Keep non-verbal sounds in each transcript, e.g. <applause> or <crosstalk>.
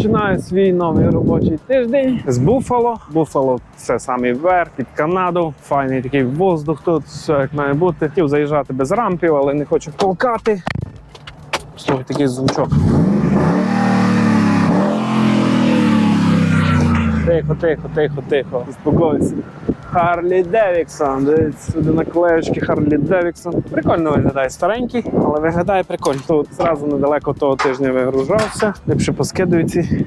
Починаю свій новий робочий тиждень з Буфало. Буфало це самий верх під Канаду. Файний такий воздух тут, все як має бути. Хотів заїжджати без рампів, але не хочу толкати. Слухай, такий звучок. Тихо, тихо, тихо, тихо. Успокойся. Харлі Девіксон. Дивіться, сюди наклеючки Харлі Девіксон. Прикольно виглядає старенький, але виглядає прикольно. Тут зразу недалеко того тижня вигружався. Ліпше поскидую ці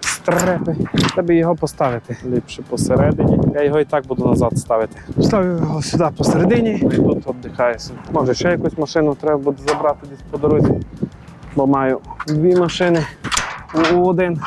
стрепи. Треба його поставити. Ліпше посередині. Я його і так буду назад ставити. Ставлю його сюди посередині і тут віддихаю. собі. Може ще якусь машину треба буде забрати десь по дорозі. Бо маю дві машини у один.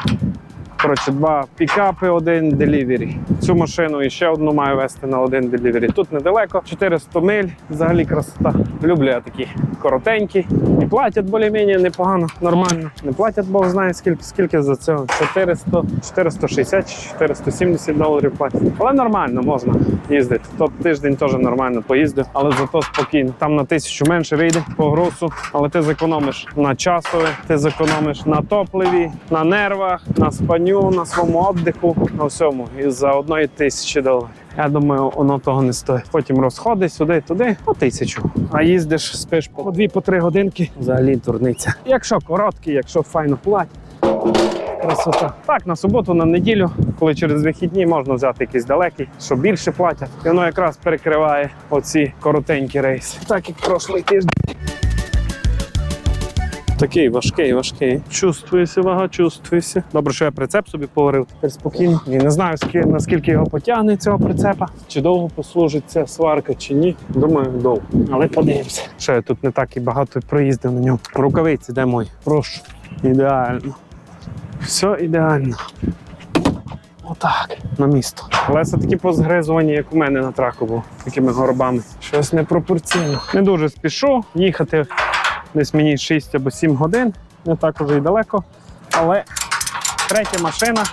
Коротше, два пікапи, один делівері. Цю машину і ще одну маю вести на один делівері. Тут недалеко, 400 миль. Взагалі красота. Люблю я такі коротенькі. І платять більш-менш непогано, нормально. Не платять, Бог знає скільки, скільки за це. 400, 460 чи 470 доларів платять. Але нормально можна їздити. Тот тиждень теж нормально поїздив, але зато спокійно. Там на тисячу менше вийде по грусу, але ти зекономиш на часове, ти зекономиш на топливі, на нервах, на спаню, на своєму віддиху, на всьому. І за одної тисячі доларів. Я думаю, воно того не стоїть. Потім розходи сюди, туди, по тисячу. А їздиш, спиш по дві, по три годинки. Взагалі дурниця. Якщо короткі, якщо файно платять. Красота. Так, на суботу, на неділю, коли через вихідні можна взяти якийсь далекий, що більше платять. І воно якраз перекриває оці коротенькі рейси. Так як прошлий тиждень. Такий важкий, важкий. Чувствуєся, вага, чувствуєся. Добре, що я прицеп собі поварив. Тепер спокійно. І не знаю, наскільки його потягне цього прицепа, чи довго послужить ця сварка, чи ні. Думаю, довго. Але подивимося. Ще я тут не так і багато проїздив на ньому. Рукавиці, де мої? Прошу. Ідеально. Все ідеально. Отак, на місто. Колеса такі позгризувані, як у мене на траку був, такими горбами. Щось непропорційно. Не дуже спішу їхати десь мені 6 або 7 годин, не так уже і далеко. Але третя машина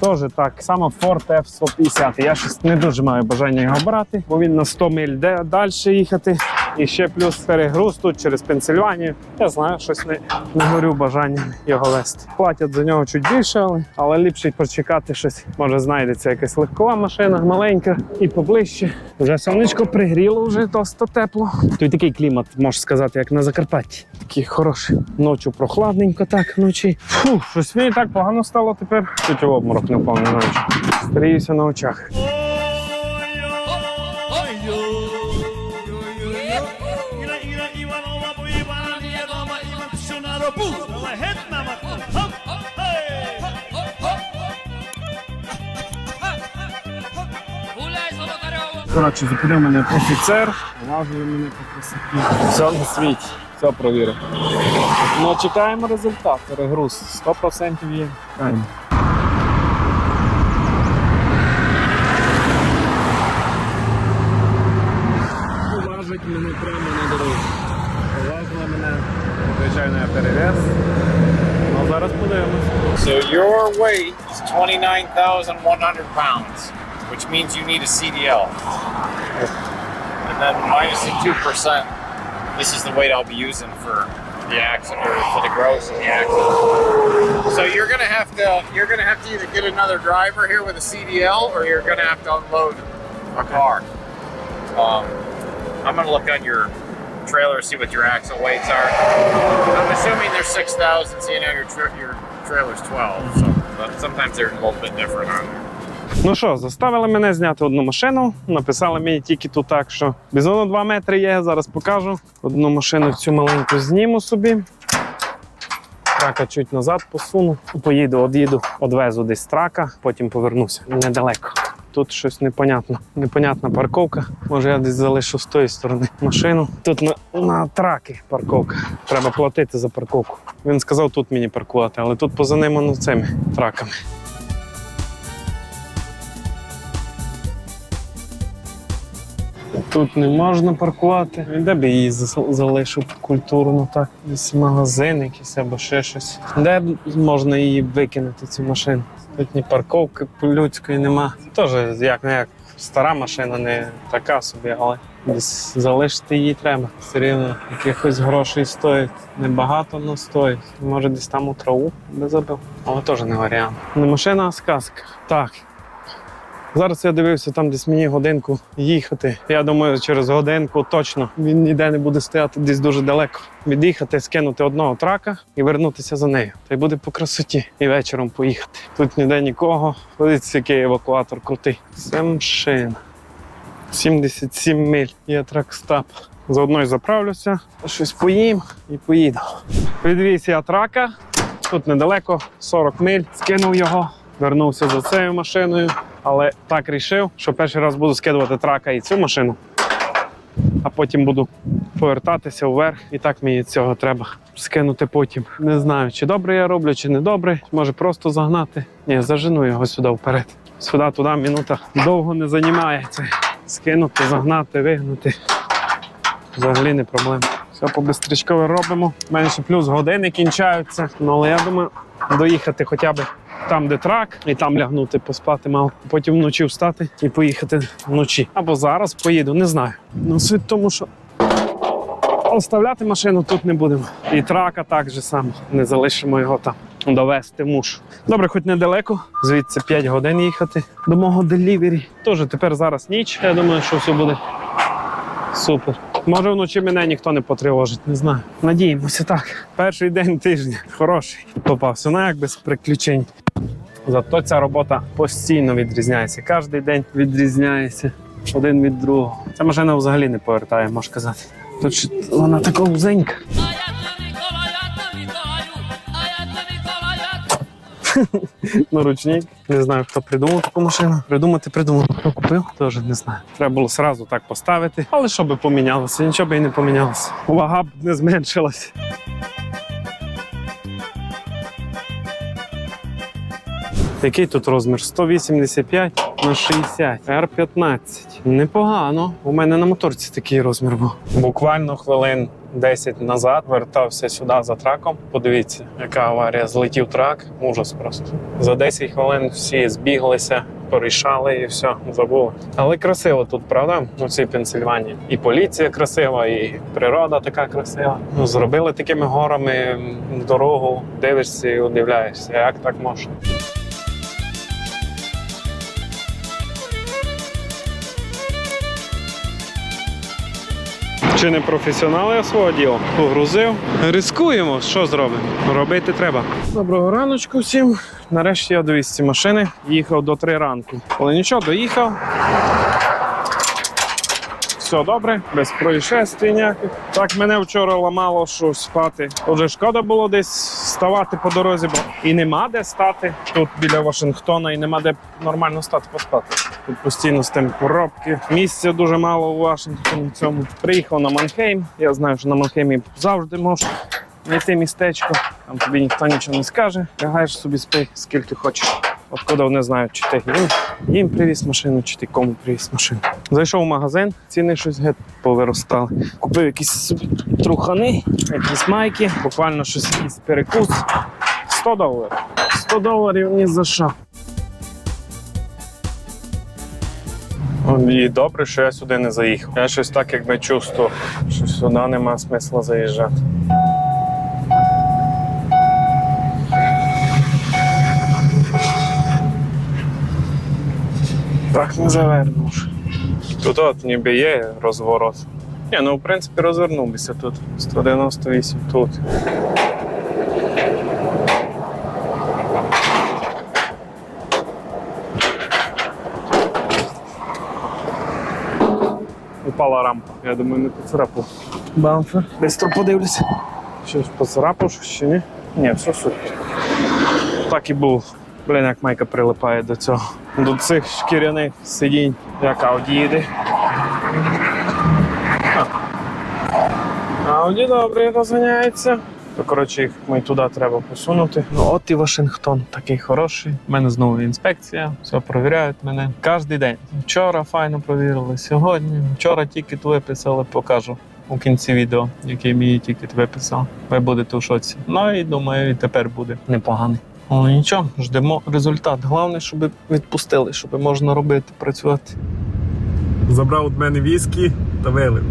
теж так само Ford F-150. Я щось не дуже маю бажання його брати, бо він на 100 миль далі їхати. І ще плюс перегруз тут через Пенсильванію. Я знаю, щось не, не горю бажанням його вести. Платять за нього чуть більше, але, але ліпше й почекати щось. Може знайдеться якась легкова машина, маленька і поближче. Вже сонечко пригріло, вже досить тепло. Тут такий клімат, можна сказати, як на Закарпатті. Такий хороший. Ночі прохладненько так вночі. Фу, щось мені так погано стало тепер. Чуть в обморок не впав на ночі. Старіюся на очах. Коротше, зупинив мене офіцер, важили мене по красоті. Все на світі, все провірив. Ну, чекаємо результат. Перегруз 100% є. Чекаємо. Важить мене прямо на дорозі. Важила мене, звичайно, я перевез. Ну, зараз подивимось. So your weight is 29,100 pounds, which means you need a CDL. And then minus the 2%, this is the weight I'll be using for the accident or for the gross and the accident. So you're gonna have to you're gonna have to either get another driver here with a CDL or you're gonna have to unload a car. Um, I'm gonna look on your trailer see what your axle weights are. I'm assuming they're 6,000, seeing how your tra- your trailer's 12. So, but sometimes they're a little bit different on there. Ну що, заставили мене зняти одну машину. Написали мені тільки тут так, що бізону 2 метри є. Зараз покажу. Одну машину цю маленьку зніму собі. Трака чуть назад посуну. Поїду, од'їду, одвезу десь трака, потім повернуся. Недалеко. Тут щось непонятно. Непонятна парковка. Може, я десь залишу з тої сторони машину. Тут на, на траки парковка. Треба платити за парковку. Він сказав тут мені паркувати, але тут поза ним ну, цими траками. Тут не можна паркувати. Де б її залишив культурно так? Десь магазин якийсь або ще щось. Де б можна її викинути, цю машину? Тут ні парковки людської нема. Теж як не як стара машина, не така собі, але десь залишити її треба. Все рівно якихось грошей стоїть. Небагато, але стоїть. Може, десь там у траву би забив. Але теж не варіант. Не машина, а сказка. Так. Зараз я дивився там десь мені годинку їхати. Я думаю, через годинку точно він ніде не буде стояти десь дуже далеко. Від'їхати, скинути одного трака і вернутися за нею. Та й буде по красоті. І вечором поїхати. Тут ніде нікого. Подивіться, який евакуатор крутий. Це машина. 77 миль. Є тракстап. Заодно й заправлюся, щось поїм і поїду. Відвіз я трака. Тут недалеко, 40 миль. Скинув його, вернувся за цією машиною. Але так рішив, що перший раз буду скидувати трака і цю машину, а потім буду повертатися вверх. І так мені цього треба скинути потім. Не знаю, чи добре я роблю, чи не добре. Може просто загнати. Ні, зажену його сюди вперед. Сюди, туди минута довго не займається. Скинути, загнати, вигнути. Взагалі не проблема. Все побистрічково робимо. Менше плюс години кінчаються. Ну але я думаю, доїхати хоча б там, де трак, і там лягнути, поспати мало. Потім вночі встати і поїхати вночі. Або зараз поїду, не знаю. Ну, суть тому, що оставляти машину тут не будемо. І трака так же само. Не залишимо його там. Довести мушу. Добре, хоч недалеко. Звідси 5 годин їхати до мого делівері. Тож тепер зараз ніч. Я думаю, що все буде супер. Може, вночі мене ніхто не потривожить, не знаю. Надіємося так. Перший день тижня хороший. Попався, ну як без приключень. Зато ця робота постійно відрізняється. Кожен день відрізняється один від другого. Ця машина взагалі не повертає, можна сказати. Тут вона така вузенька. <laughs> Наручник. Не знаю, хто придумав таку машину. Придумати придумав. Хто купив, теж не знаю. Треба було сразу так поставити. Але що би помінялося? Нічого би і не помінялося. Вага б не зменшилась. Який тут розмір? 185 на 60. R15. Непогано. У мене на моторці такий розмір був. Буквально хвилин 10 назад вертався сюди за траком. Подивіться, яка аварія. Злетів трак. Ужас просто. За 10 хвилин всі збіглися, порішали і все, забули. Але красиво тут, правда? У цій Пенсильванії. І поліція красива, і природа така красива. Ну, зробили такими горами дорогу, дивишся і удивляєшся, як так можна. Чи не професіонал я свого діла? Погрузив. Рискуємо, що зробимо? Робити треба. Доброго раночку всім. Нарешті я довіз ці машини. Їхав до 3 ранку. Але нічого, доїхав. Все добре, без происшествий ніяких. Так мене вчора ламало, що спати. Отже, шкода було десь ставати по дорозі, бо і нема де стати тут біля Вашингтона, і нема де нормально стати поспати. Тут постійно з тим коробки. Місця дуже мало у Вашингтоні. Цьому приїхав на Манхейм. Я знаю, що на Манхеймі завжди можна знайти містечко. Там тобі ніхто нічого не скаже. Лягаєш собі спи, скільки хочеш. Откуда вони знають, чи ти їм, їм привіз машину, чи ти кому привіз машину. Зайшов в магазин, ціни щось геть повиростали. Купив якісь трухани, якісь майки, буквально щось якийсь перекус. 100 доларів. 100 доларів ні за що. І добре, що я сюди не заїхав. Я щось так якби чувствував, що сюди нема смисла заїжджати. Так не завернуш. Тут от ніби є розворот. Ні, ну в принципі розвернувся тут. 198 тут. Упала рампа. Я думаю, не поцарапав. Бамфер. Бистро подивлюся. Щось поцарапав, щось чи ні? Ні, все супер. Так і був. Блін, як майка прилипає до цього. До цих шкіряних сидінь, як Ауді їде. Ауді добре розганяється. То, коротше, їх ми туди треба посунути. Ну, от і Вашингтон такий хороший. У мене знову інспекція, все перевіряють мене кожен день. Вчора файно провірили, сьогодні. Вчора тікет виписали, покажу у кінці відео, який мій тікет виписав. Ви будете у шоці. Ну і думаю, і тепер буде непоганий. Ну нічого, ждемо результат. Головне, щоб відпустили, щоб можна робити, працювати. Забрав від мене віскі та вилив.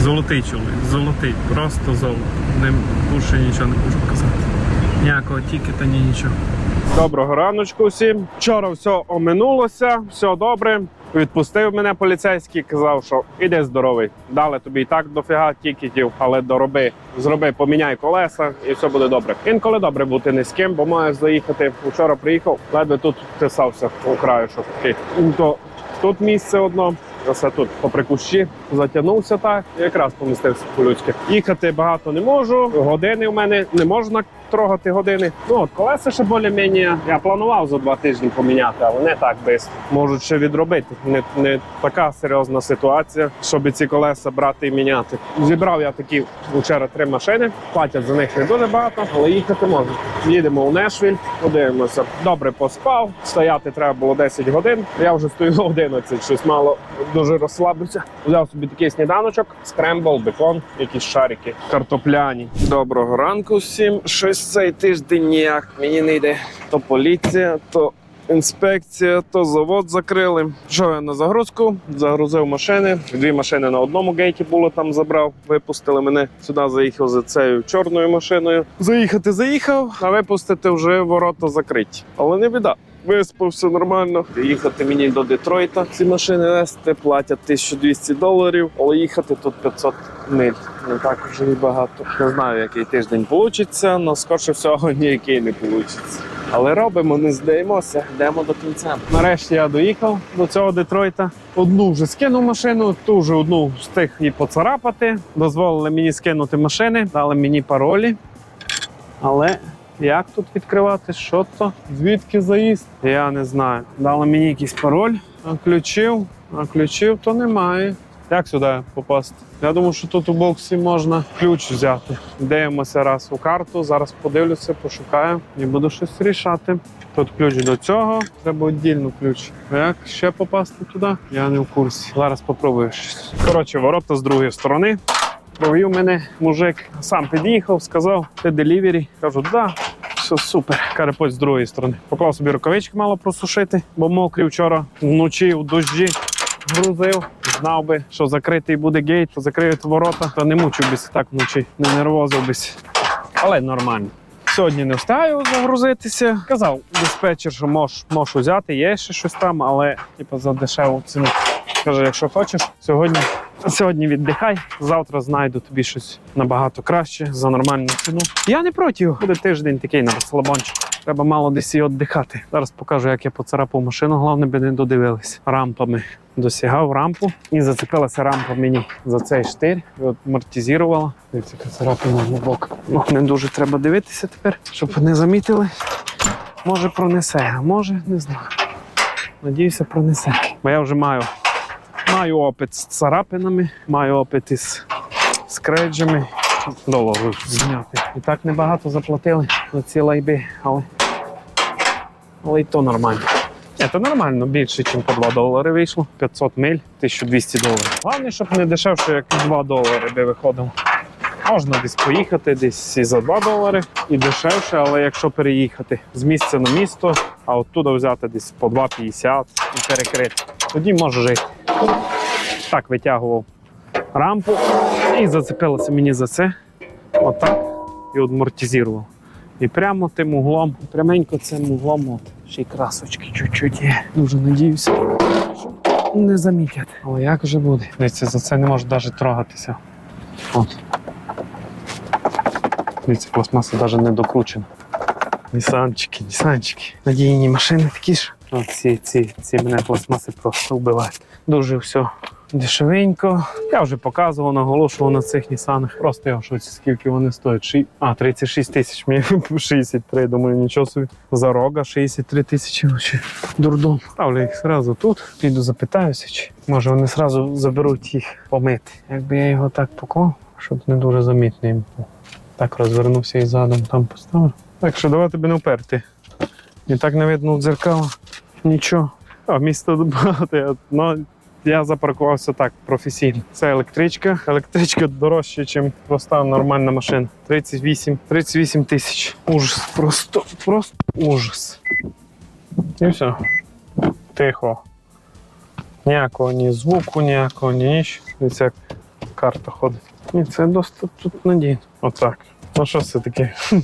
Золотий чоловік, золотий, просто золото. Не більше нічого не можу казати. Ніякого тікета, ні нічого. Доброго раночку всім. Вчора все оминулося, все добре. Відпустив мене поліцейський, казав, що іди здоровий. Дали тобі і так дофіга тікетів, але дороби, зроби, поміняй колеса і все буде добре. Інколи добре бути не з ким, бо маєш заїхати. Вчора приїхав, ледве тут тисався у краю, що такий. То тут місце одно. все тут попри кущі затягнувся так, якраз помістився по-людськи. Їхати багато не можу. Години в мене не можна трогати години. Ну от колеса ще більш-менш. Я планував за два тижні поміняти, але не так швидко. Можуть ще відробити. Не, не така серйозна ситуація, щоб ці колеса брати і міняти. Зібрав я такі вчора три машини. Платять за них не дуже багато, але їхати можу. Їдемо у Нешвіль, подивимося. Добре поспав. Стояти треба було 10 годин. Я вже стою 11, щось мало дуже розслабився. Взяв собі такий сніданочок, скрембл, бекон, якісь шарики, картопляні. Доброго ранку всім. Щось цей тиждень ніяк мені не йде. То поліція, то інспекція, то завод закрили. Що я на загрузку? Загрузив машини. Дві машини на одному гейті було там забрав. Випустили мене сюди. Заїхав за цією чорною машиною. Заїхати заїхав, а випустити вже ворота закриті. Але не біда. Виспався нормально. Їхати мені до Детройта. Ці машини вести платять 1200 доларів, але їхати тут 500 миль. Не так вже і багато. Не знаю, який тиждень вийде, але скорше всього <laughs> ніякий не вийде. Але робимо, не здаємося, йдемо до кінця. Нарешті я доїхав до цього Детройта. Одну вже скинув машину, ту вже одну встиг і поцарапати. Дозволили мені скинути машини, дали мені паролі. Але як тут відкривати? Що то? Звідки заїзд? Я не знаю. Дали мені якийсь пароль, а ключів, а ключів то немає. Як сюди попасти? Я думаю, що тут у боксі можна ключ взяти. Дивимося раз у карту. Зараз подивлюся, пошукаю і буду щось рішати. Тут ключ до цього, треба віддільно ключ. А Як ще попасти туди? Я не в курсі. Зараз спробую щось. Коротше, ворота з другої сторони. Провів мене мужик, сам під'їхав, сказав, ти делівері. Кажу, да, все супер. Карепоць з другої сторони. Поклав собі рукавички мало просушити, бо мокрі вчора вночі у дощі грузив. Знав би, що закритий буде гейт, то закриють ворота, то не мучив бись так вночі, не нервозив бись. Але нормально. Сьогодні не встаю загрузитися. Казав диспетчер, що мож, можеш взяти, є ще щось там, але типу, за дешеву ціну. Каже, якщо хочеш, сьогодні, сьогодні віддихай, завтра знайду тобі щось набагато краще за нормальну ціну. Я не проти, буде тиждень такий на розслабончик. Треба мало десь і віддихати. Зараз покажу, як я поцарапав машину, головне би не додивились рампами. Досягав рампу і зацепилася рампа мені за цей штир. І от амортизувала. Дивіться, царапина на бок. Ну, не дуже треба дивитися тепер, щоб не замітили. Може пронесе, а може не знаю. Надіюся, пронесе. Бо я вже маю Маю опит з царапинами, маю опит із скреджами. Долару зняти. І так небагато заплатили за ці лайби, але, але і то нормально. Ні, то нормально, більше, ніж по 2 долари вийшло. 500 миль, 1200 доларів. Головне, щоб не дешевше, як 2 долари би виходило. Можна десь поїхати, десь і за 2 долари, і дешевше, але якщо переїхати з місця на місто, а оттуда взяти десь по 2,50 і перекрити, тоді може жити. Так витягував рампу і зацепилося мені за це. Отак. І амортизував. І прямо тим углом, пряменько цим углом, от, ще й красочки чуть-чуть є. Дуже надіюся, що не замітять. Але як вже буде? Дивіться, за це не можу навіть трогатися. От. Дивіться, пластмаса навіть не докручена. Нісанчики, нісанчики. Надійні машини такі ж. От ці, ці, ці мене пластмаси просто вбивають. Дуже все дешевенько. Я вже показував, наголошував на цих нісанах. Просто я в шоці, скільки вони стоять. Ші... А, 36 тисяч. Мені <laughs> 63, думаю, нічого собі. За рога 63 тисячі. Вообще. Дурдом. Ставлю їх зразу тут. Піду запитаюся, чи може вони зразу заберуть їх помити. Якби я його так поклав, щоб не дуже замітно їм був. Так розвернувся і задом там поставив. Так що давай тебе не вперти. І так не видно в дзеркало. Нічого. А місто <laughs> багато. Ну, я запаркувався так професійно. Це електричка. Електричка дорожча, ніж проста нормальна машина. 38, 38 тисяч. Ужас. Просто, просто ужас. І все. Тихо. Ніякого ні звуку, ніякого, ні ніч. Дивіться, як карта ходить. І це досить тут надійно. Отак. Ну що це таке? <laughs>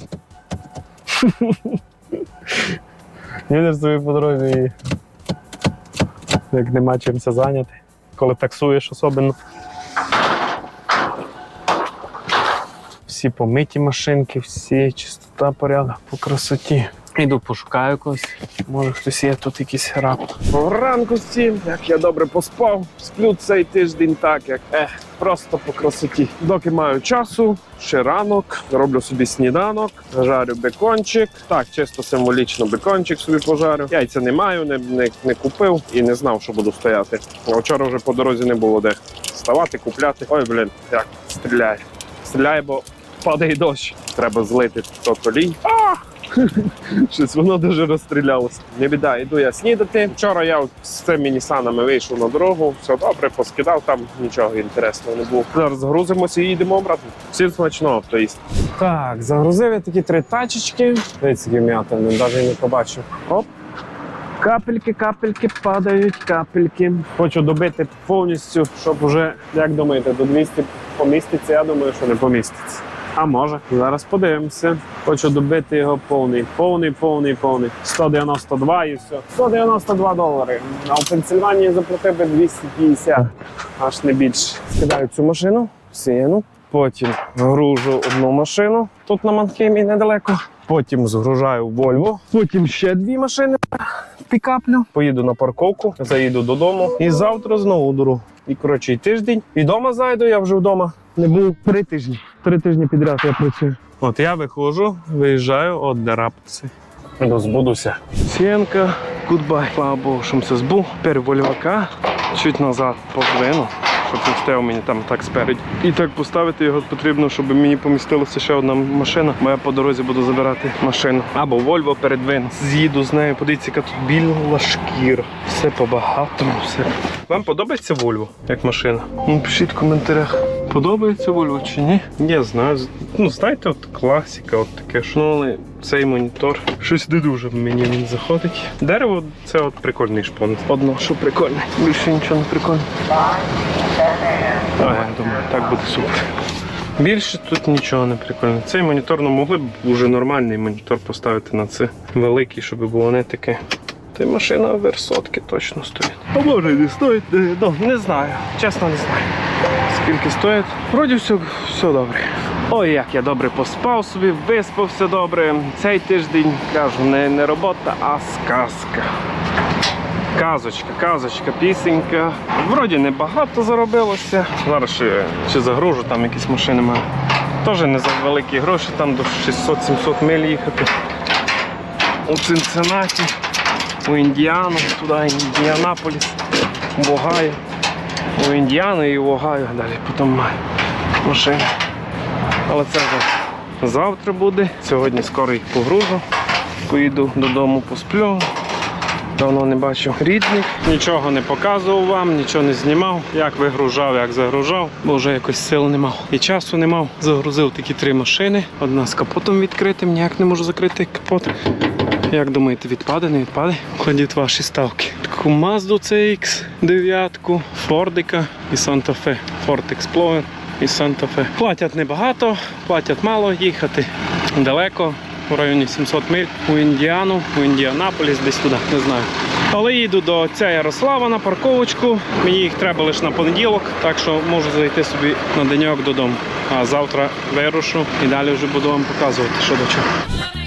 Їдеш собі по дорозі і як нема чим це зайняти. Коли таксуєш особливо. Всі помиті машинки, всі чистота, порядок по красоті. Іду пошукаю когось. Може хтось є тут якийсь раб. Ранку всім, як я добре поспав. Сплю цей тиждень так, як ех, просто по красоті. Доки маю часу, ще ранок, роблю собі сніданок, жарю бекончик. Так, чисто символічно бекончик собі пожарю. Яйця не маю, не, не, не купив і не знав, що буду стояти. А Вчора вже по дорозі не було де ставати, купляти. Ой, блін, як стріляє. Стріляє, бо падає дощ. Треба злити то колій. А! Щось воно дуже розстрілялося. Не біда, йду я снідати. Вчора я з цими нісанами вийшов на дорогу, все добре, поскидав, там нічого інтересного не було. Зараз загрузимося і їдемо обратно. Всім смачного, хто їсть. Так, загрузив я такі три тачечки. Дивіться, які м'ята, навіть не побачив. Оп. Капельки, капельки падають, капельки. Хочу добити повністю, щоб уже, як думаєте, до 200 поміститься. Я думаю, що не поміститься. А може, зараз подивимося. Хочу добити його повний, повний, повний, повний. 192 і все. 192 долари. А в Пенсильванії заплатив би 250, аж не більше. Скидаю цю машину, сіну. Потім гружу одну машину тут на Манхеймі недалеко. Потім згружаю Вольво. Потім ще дві машини пікаплю. Поїду на парковку, заїду додому і завтра знову дорогу. І коротше, і тиждень. І вдома зайду, я вже вдома не був три тижні. Три тижні підряд я працюю. От я виходжу, виїжджаю, от дерапці. Розбудуся. Сієнка, гудбай. Слава Богу, що все збув. Тепер вольвака. Чуть назад подвину, щоб стояв мені там так спереді. І так поставити його потрібно, щоб мені помістилася ще одна машина, бо я по дорозі буду забирати машину. Або Вольво передвину. З'їду з нею, подивіться, яка тут біла шкіра. Все по-багатому, все. Вам подобається Вольво як машина? Ну, пишіть в коментарях. Подобається Вольво чи ні? Я знаю. Ну, знаєте, от класика, от таке ж. Ну, але цей монітор. Щось не дуже мені він заходить. Дерево це от прикольний шпон. Одно, що прикольне. Більше нічого не прикольне. А, я думаю, так буде супер. Більше тут нічого не прикольно. Цей монітор ну, могли б вже нормальний монітор поставити на це великий, щоб було не таке. Та машина версотки точно стоїть. А може не стоїть, е, ну, не знаю. Чесно не знаю. Скільки стоїть? Вроді все, все добре. Ой, як я добре поспав собі, виспався добре. Цей тиждень кажу, не, не робота, а сказка. Казочка, казочка, пісенька. Вроді небагато заробилося. Зараз ще, ще загружу, там якісь машини маю. Теж не за великі гроші, там до 600-700 миль їхати. У Цинциннаті, у Індіану, туди Індіанаполіс, Огайо. У Індіану і в Огайо далі потім машини. Але це вже завтра буде. Сьогодні скоро їх погружу. Поїду додому, посплю. Давно не бачив рідних, нічого не показував вам, нічого не знімав. Як вигружав, як загружав, бо вже якось сил не мав. І часу не мав. Загрузив такі три машини. Одна з капотом відкритим, ніяк не можу закрити капот. Як думаєте, відпаде, не відпаде? Кладіть ваші ставки. Таку Mazda CX 9, Фордика і Santa Fe. Ford Explorer і Santa Fe. Платять небагато, платять мало їхати далеко у районі 700 миль у Індіану, у Індіанаполіс, десь туди, не знаю. Але їду до отця Ярослава на парковочку. Мені їх треба лише на понеділок, так що можу зайти собі на деньок додому. А завтра вирушу і далі вже буду вам показувати, що до чого.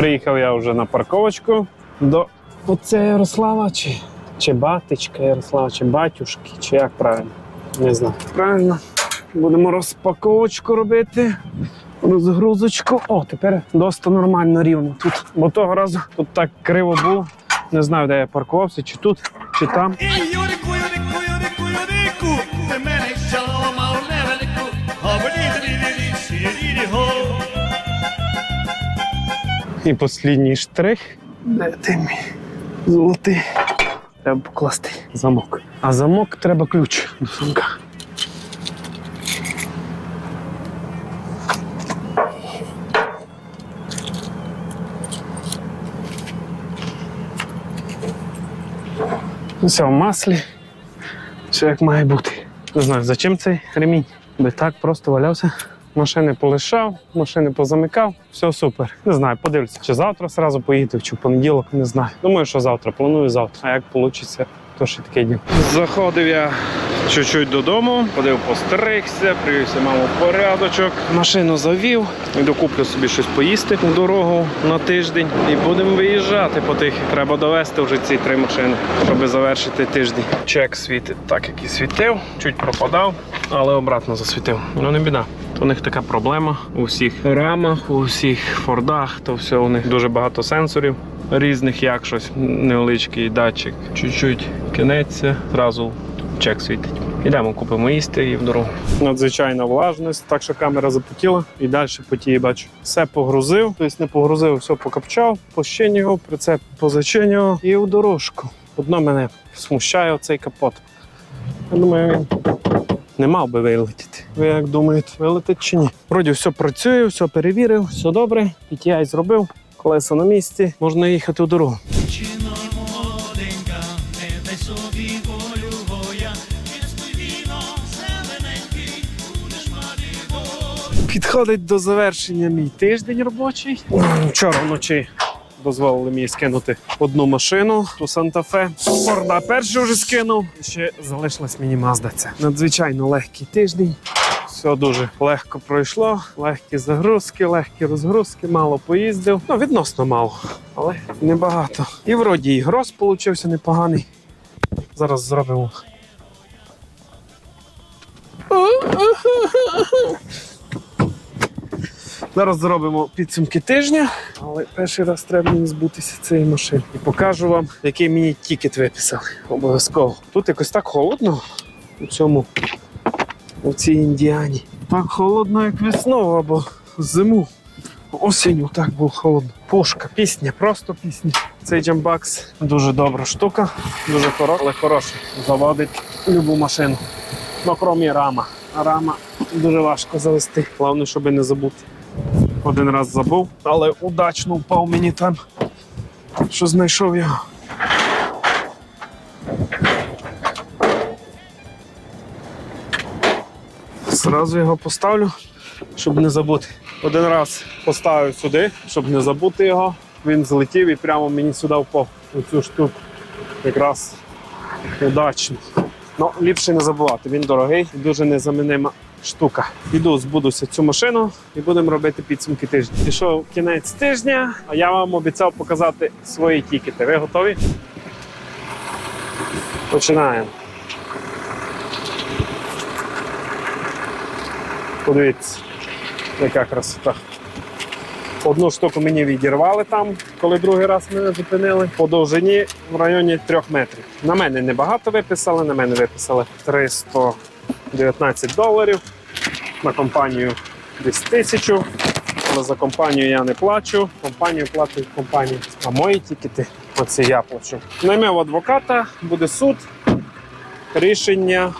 Приїхав я вже на парковочку до отця Ярослава, чи, чи батечка Ярослава, чи батюшки, чи як правильно. Не знаю. Правильно. Будемо розпаковочку робити. Розгрузочку. О, тепер досить нормально рівно тут. Бо того разу тут так криво було. Не знаю, де я паркувався, чи тут, чи там. Юрику, Юрику, Юрику, Юрику, І останній штрих. Де ти мій золотий? Треба покласти замок. А замок треба ключ до сумка. Ну все, в маслі. Все як має бути. Не знаю, зачем цей ремінь? Би так просто валявся. Машини полишав, машини позамикав, все супер. Не знаю, подивлюся, чи завтра зразу поїду, чи в понеділок, не знаю. Думаю, що завтра, планую завтра. А як вийде, то ще таке діло. Заходив я чуть-чуть додому, ходив постригся, привівся маму в порядочок. Машину завів, іду куплю собі щось поїсти у дорогу на тиждень і будемо виїжджати потихи. Треба довести вже ці три машини, щоб завершити тиждень. Чек світить так, як і світив, чуть пропадав, але обратно засвітив. Ну не біда. У них така проблема у всіх рамах, у всіх фордах, то все у них дуже багато сенсорів різних, як щось невеличкий датчик. Чуть-чуть кинеться, зразу чек світить. Ідемо, купимо їсти і в дорогу. Надзвичайна влажність, так що камера запотіла і далі потіє бачу. Все погрузив, тобто не погрузив, все покопчав, пощинював, прицеп позачинював і в дорожку. Одно мене смущає цей капот. Я думаю, він не мав би вилетіти. Ви як думаєте, вилетить чи ні? Вроді все працює, все перевірив, все добре. PTI зробив, колеса на місці, можна їхати у дорогу. Підходить до завершення мій тиждень робочий. Вчора вночі дозволили мені скинути одну машину у Санта-Фе. Форда перший вже скинув. Ще залишилась мені Mazda. Це надзвичайно легкий тиждень. Все дуже легко пройшло, легкі загрузки, легкі розгрузки, мало поїздив. Ну, відносно мало, але небагато. І вроді і гроз получився непоганий. Зараз зробимо. Зараз зробимо підсумки тижня, але перший раз треба мені збутися цієї машини. І покажу вам, який мені тікет виписали. Обов'язково. Тут якось так холодно у цьому, у цій індіані. Так холодно, як весною або зиму. Осінню так було холодно. Пушка, пісня, просто пісня. Цей джамбакс дуже добра штука, дуже хороша, але хороша. Заводить любу машину. Ну, крім рама. Рама дуже важко завести. Головне, щоб не забути. Один раз забув, але удачно впав мені там, що знайшов його. Зразу його поставлю, щоб не забути. Один раз поставив сюди, щоб не забути його. Він злетів і прямо мені сюди впав. У цю штуку. Якраз удачно. Ну, ліпше не забувати. Він дорогий і дуже незамінима штука. Іду, збудуся цю машину і будемо робити підсумки тижня. Пішов кінець тижня, а я вам обіцяв показати свої тікети. Ви готові? Починаємо. Подивіться, яка красота. Одну штуку мені відірвали там, коли другий раз мене зупинили. По довжині в районі трьох метрів. На мене небагато виписали, на мене виписали 319 доларів. На компанію десь тисячу. Але за компанію я не плачу. Компанію платить компанія. А мої тікети, оце я плачу. Наймив адвоката, буде суд. Рішення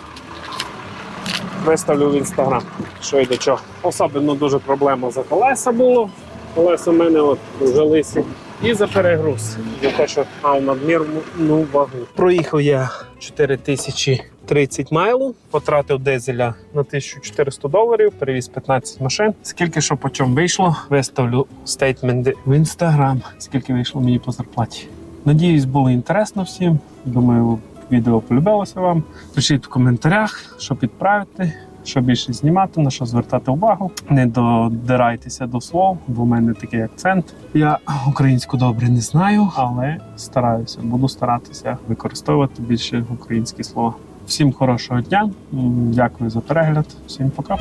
виставлю в інстаграм. Що і до чого. Особливо дуже проблема за колеса було. Колеса в мене от вже лисі. І за перегруз. За те, що мав надмірну вагу. Проїхав я 4030 майлу, потратив дизеля на 1400 доларів, перевіз 15 машин. Скільки що по чому вийшло, виставлю стейтменти в інстаграм. Скільки вийшло мені по зарплаті. Надіюсь, було інтересно всім. Думаю, відео полюбилося вам. Пишіть в коментарях, що підправити, що більше знімати, на що звертати увагу. Не додирайтеся до слов, бо в мене такий акцент. Я українську добре не знаю, але стараюся, буду старатися використовувати більше українські слова. Всім хорошого дня, дякую за перегляд, всім пока.